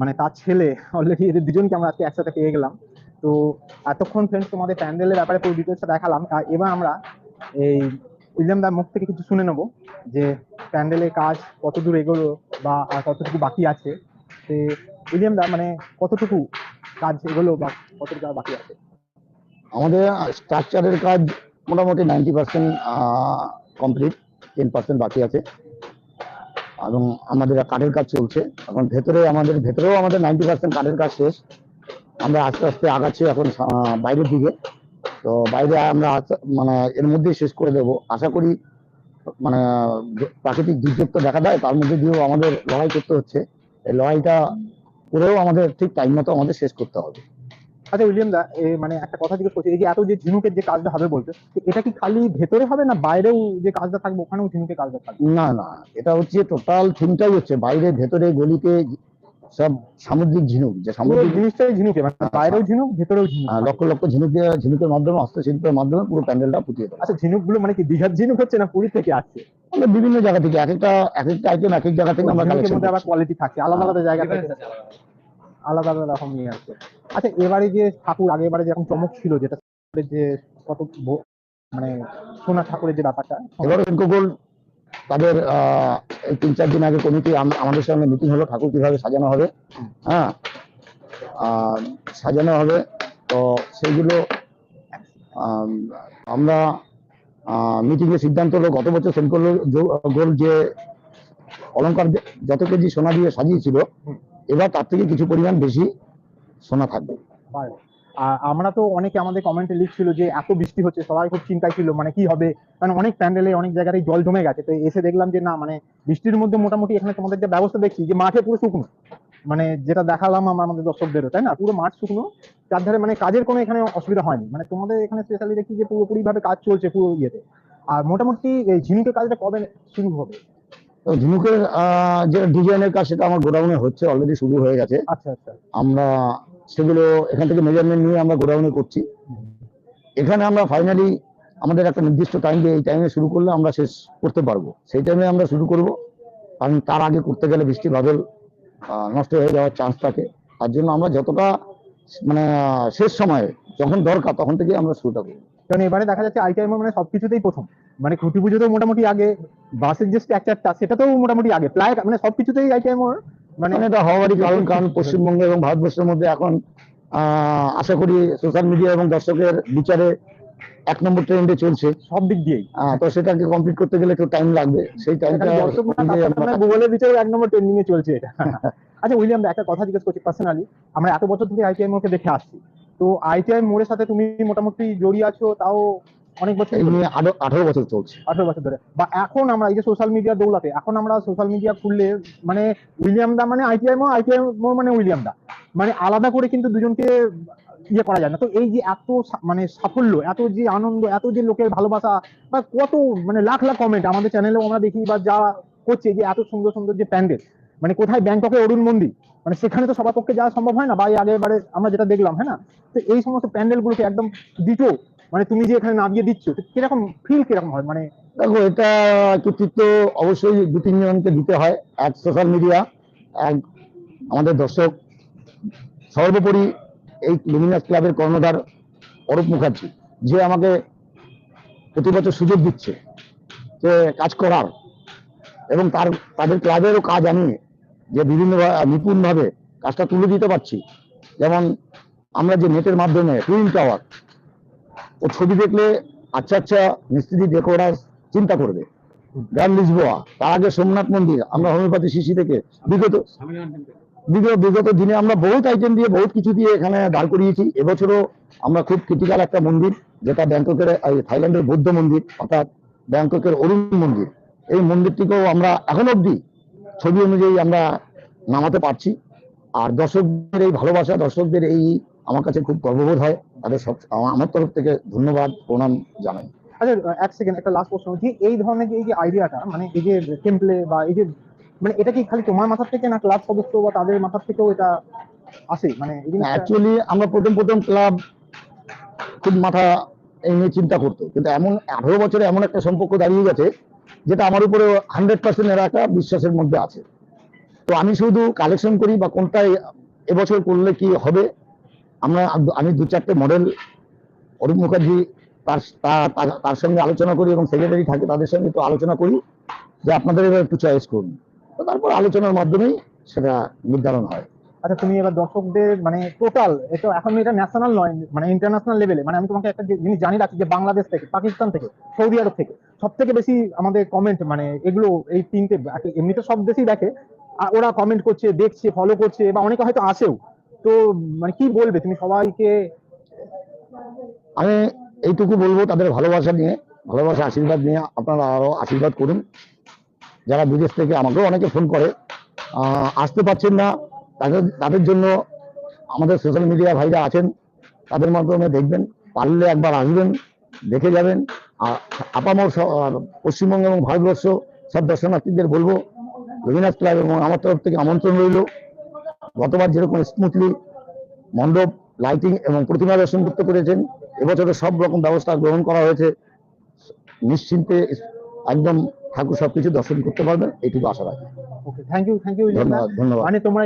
মানে তার ছেলে অলরেডি এদের দুজনকে আমরা আজকে একসাথে পেয়ে গেলাম। তো এতক্ষণ ফ্রেন্ডস তোমাদের প্যান্ডেলের ব্যাপারে পুরো ডিটেলসটা দেখালাম। আর এবার আমরা এই উইলিয়াম দার মুখ থেকে কিছু শুনে নেব, যে প্যান্ডেলের কাজ কত দূর এগোলো বা আর কতটুকু বাকি আছে। তো উইলিয়াম দা মানে কতটুকু কাজ এগোলো বা কতটুকু বাকি আছে? আমাদের স্ট্রাকচারের কাজ মোটামুটি ninety percent complete ten percent বাকি আছে। এবং আমাদের কাঠের কাজ চলছে। এখন ভেতরে আমাদের, ভেতরেও আমাদের নাইনটি পার্সেন্ট কাঠের কাজ শেষ। আমরা আস্তে আস্তে আগাচ্ছি এখন বাইরের দিকে। তো বাইরে আমরা মানে এর মধ্যেই শেষ করে দেব। আশা করি মানে প্রাকৃতিক দুর্যোগ তো দেখা দেয়, তার মধ্যে দিয়েও আমাদের লড়াই করতে হচ্ছে। এই লড়াইটা করেও আমাদের ঠিক টাইম মতো আমাদের শেষ করতে হবে। আচ্ছা উইলিয়াম দা মানে একটা কথা জিজ্ঞেস করছি এই যে এত যে ঝিনুকের যে কাজটা হবে বলতে এটা কি খালি ভেতরে হবে না বাইরেও যে কাজটা থাকবে ওখানেও ঝিনুকের কাজটা থাকবে? না না এটা হচ্ছে টোটাল থিমটাই হচ্ছে বাইরে ভেতরে গলিতে সব সামুদ্রিক ঝিনুক যে সামুদ্রিক জিনিসটাই ঝিনুকে মানে বাইরেও ঝিনুক ভেতরেও ঝিনুক। আহ, লক্ষ লক্ষ ঝিনুক দিয়ে ঝিনুকের মাধ্যমে হস্তশিল্পের মাধ্যমে পুরো প্যান্ডেলটা ফুটিয়ে দেওয়া আচ্ছা ঝিনুকগুলো মানে কি দীঘার ঝিনুক হচ্ছে না পুরী থেকে আসছে? আমরা বিভিন্ন জায়গা থেকে এক একটা এক একটা আইটেম এক এক জায়গা থেকে আমরা কালেকশন আবার কোয়ালিটি থাকছে আলাদা আলাদা জায়গা থেকে। আলাদা আলাদা রকম নিয়ে আসছে আচ্ছা এবারে যে ঠাকুর আগে এবারে যেরকম চমক ছিল যেটা যে কত মানে সোনা ঠাকুরের যে ব্যাপারটা এবারে গোল তাদের এই তিন চার দিন আগে কমিটি আমাদের সঙ্গে মিটিং হলো ঠাকুর কীভাবে সাজানো হবে হ্যাঁ সাজানো হবে তো সেইগুলো আম, আমরা মিটিং এ সিদ্ধান্ত হলো গত বছর সেন্ট্রাল গোল যে অলংকার যত কেজি সোনা দিয়ে সাজিয়েছিল। এবার তার থেকে কিছু পরিমাণ বেশি সোনা থাকবে। আমরা তো অনেকে আমাদের কমেন্টে লিখছিল যে এত বৃষ্টি হচ্ছে, সবাই খুব চিন্তায় ছিল মানে কি হবে? মানে অনেক প্যান্ডেলে, অনেক জায়গায় জল জমে গেছে। তো এসে দেখলাম যে না মানে বৃষ্টির মধ্যে মোটামুটি এখানে তোমাদের যে ব্যবস্থা দেখছি, যে মাঠে পুরো শুকনো। মানে যেটা দেখালাম আমরা আমাদের দর্শকদেরও, তাই না? পুরো মাঠ শুকনো। যার ধারে মানে কাজের কোনো এখানে অসুবিধা হয়নি। মানে তোমাদের এখানে স্পেশালি দেখছি যে পুরোপুরি ভাবে কাজ চলছে পুরো ইয়েতে। আর মোটামুটি এই ঝিনুকের কাজটা কবে শুরু হবে? ঝিনুকের আহ, যে ডিজাইনের কাজ সেটা আমার গোডাউনে হচ্ছে অলরেডি শুরু হয়ে গেছে। আচ্ছা আচ্ছা। আমরা সেগুলো এখান থেকে মেজারমেন্ট নিয়ে আমরা গোডাউনে করছি। এখানে আমরা ফাইনালি আমাদের একটা নির্দিষ্ট টাইম দিয়ে এই টাইমে শুরু করলে আমরা শেষ করতে পারব। সেই টাইমে আমরা শুরু করব। কারণ তার আগে করতে গেলে বৃষ্টি বাদল নষ্ট হয়ে যাওয়ার চান্স থাকে। তার জন্য আমরা যতটা মানে শেষ সময়ে যখন দরকার তখন থেকে আমরা শুরুটা করব। কারণ এবারে দেখা যাচ্ছে আইটিআই মানে সবকিছুতেই প্রথম। মানে খুঁটি পুজোতেও মোটামুটি আগে বাসের যে স্ট্রাকচারটা সেটা তো মোটামুটি আগে। প্রায় মানে সবকিছুতেই আইটিআই মানে মানে এটা হওয়ারই কারণ কারণ পশ্চিমবঙ্গ এবং ভারতবর্ষের মধ্যে এখন আশা করি সোশ্যাল মিডিয়া এবং দর্শকের বিচারে এক নম্বর ট্রেন্ডে চলছে। সব দিক দিয়েই। তো সেটাকে কমপ্লিট করতে গেলে একটু টাইম লাগবে। সেই টাইমটা গুগলের বিচারে এক নম্বর ট্রেন্ডিং এ চলছে এটা। আচ্ছা উইলিয়াম একটা কথা জিজ্ঞেস করছি পার্সোনালি আমরা এত বছর ধরে আইটিআই মোড়কে দেখে আসছি। তো আইটিআই মোড়ের সাথে তুমি মোটামুটি জড়িয়ে আছো তাও অনেক বছর আরও আঠারো বছর চলছে। আঠারো বছর ধরে। বা এখন আমরা এই যে সোশ্যাল মিডিয়া দৌলাতে এখন আমরা সোশ্যাল মিডিয়া খুললে মানে উইলিয়াম দা মানে আইটিআই মো আইটিআই মো মানে উইলিয়াম দা। মানে আলাদা করে কিন্তু দুজনকে ইয়ে করা যায় না। তো এই যে এত মানে সাফল্য এত যে আনন্দ এত যে লোকের ভালোবাসা বা কত মানে লাখ লাখ কমেন্ট আমাদের চ্যানেলেও আমরা দেখি বা যা করছে যে এত সুন্দর সুন্দর যে প্যান্ডেল মানে কোথায় ব্যাংককে অরুণ মন্দির মানে সেখানে তো সবার পক্ষে যাওয়া সম্ভব হয় না বা এই আগের বারে আমরা যেটা দেখলাম হ্যাঁ না? তো এই সমস্ত প্যান্ডেল গুলোকে একদম দিটো মানে তুমি যে এখানে নামিয়ে দিচ্ছ কীরকম ফিল কীরকম হয়? মানে দেখো, এটা কৃতিত্ব অবশ্যই দু তিনজনকে দিতে হয়, এক সোশ্যাল মিডিয়া এক আমাদের দর্শক। সর্বোপরি এই লুমিনাস ক্লাবের কর্ণধার অরূপ মুখার্জি, যে আমাকে প্রতি বছর সুযোগ দিচ্ছে যে কাজ করার। এবং তার, তাদের ক্লাবেরও কাজ আমি যে বিভিন্ন নিপুণভাবে কাজটা তুলে দিতে পারছি। যেমন আমরা যে নেটের মাধ্যমে টুইন টাওয়ার ও ছবি দেখলে আচ্ছা আচ্ছা মিস্ত্রি দেখে ওরা চিন্তা করবে। গ্র্যান্ড লিসবোয়া তার আগে সোমনাথ মন্দির, আমরা হোমিওপ্যাথি শিশি থেকে বিগত বিগত বিগত দিনে আমরা বহুত আইটেম দিয়ে, বহুত কিছু দিয়ে এখানে দাঁড় করিয়েছি। এবছরও আমরা খুব ক্রিটিক্যাল একটা মন্দির, যেটা ব্যাংককের থাইল্যান্ডের বৌদ্ধ মন্দির, অর্থাৎ ব্যাংককের অরুণ মন্দির। এই মন্দিরটিকেও আমরা এখন অবধি ছবি অনুযায়ী আমরা নামাতে পারছি। আর দর্শকদের এই ভালোবাসা, দর্শকদের এই আমার কাছে খুব গর্ববোধ হয়। তাদের সব আমার- তরফ থেকে ধন্যবাদ প্রণাম জানাই। আচ্ছা এক সেকেন্ড একটা লাস্ট প্রশ্ন যে এই ধরনের যে এই যে আইডিয়াটা মানে এই যে টেম্পলে বা এই যে মানে এটা কি খালি তোমার মাথার থেকে না ক্লাব সদস্য বা তাদের মাথার থেকেও এটা আসে? মানে অ্যাকচুয়ালি আমরা প্রথম প্রথম ক্লাব খুব মাথা এই নিয়ে চিন্তা করতো। কিন্তু এমন আঠারো বছরে এমন একটা সম্পর্ক দাঁড়িয়ে গেছে যেটা আমার উপরে হান্ড্রেড পার্সেন্ট এরা একটা বিশ্বাসের মধ্যে আছে। তো আমি শুধু কালেকশন করি বা কোনটা এ- এবছর করলে কি হবে আমরা আমি দু চারটে মডেল অরূপ মুখার্জি তার তার সঙ্গে আলোচনা করি এবং সেক্রেটারি থাকে তাদের সঙ্গে একটু আলোচনা করি যে আপনাদের এবার একটু চয়েস করুন। তো তারপর আলোচনার মাধ্যমেই সেটা নির্ধারণ হয়। আচ্ছা তুমি এবার দর্শকদের মানে টোটাল এটা এখন এটা ন্যাশনাল নয় মানে ইন্টারন্যাশনাল লেভেলে মানে আমি তোমাকে একটা জিনিস জানি রাখি যে বাংলাদেশ থেকে, পাকিস্তান থেকে, সৌদি আরব থেকে সব থেকে বেশি আমাদের কমেন্ট মানে এগুলো এই তিনটে, এমনিতে সব দেশেই দেখে ওরা কমেন্ট করছে, দেখছে ফলো করছে, বা অনেকে হয়তো আসেও। তো মানে কি বলবে? তুমি সবাইকে আমি এইটুকু বলব তাদের ভালোবাসা নিয়ে, ভালোবাসা, আশীর্বাদ নিয়ে আপনারা আরও আশীর্বাদ করুন। যারা বিদেশ থেকে আমাকেও অনেকে ফোন করে আসতে পারছেন না, তাদের তাদের জন্য আমাদের সোশ্যাল মিডিয়া ভাইরা আছেন, তাদের মাধ্যমে দেখবেন, পারলে একবার আসবেন, দেখে যাবেন। আর আপামর পশ্চিমবঙ্গ এবং ভারতবর্ষ সব দর্শনার্থীদের বলব, রবীন্দ্রনাথ ক্লাব এবং আমার তরফ থেকে আমন্ত্রণ রইল। গতবার যেরকম স্মুথলি মণ্ডপ লাইটিং এবং প্রতিমা দর্শন করতে পেরেছেন এবছরে সব রকম ব্যবস্থা গ্রহণ করা হয়েছে। নিশ্চিন্তে একদম ঠাকুর সবকিছু দর্শন করতে পারবেন এইটুকু আশা রাখি। Okay thank you thank you ধন্যবাদ ধন্যবাদ। মানে তোমরা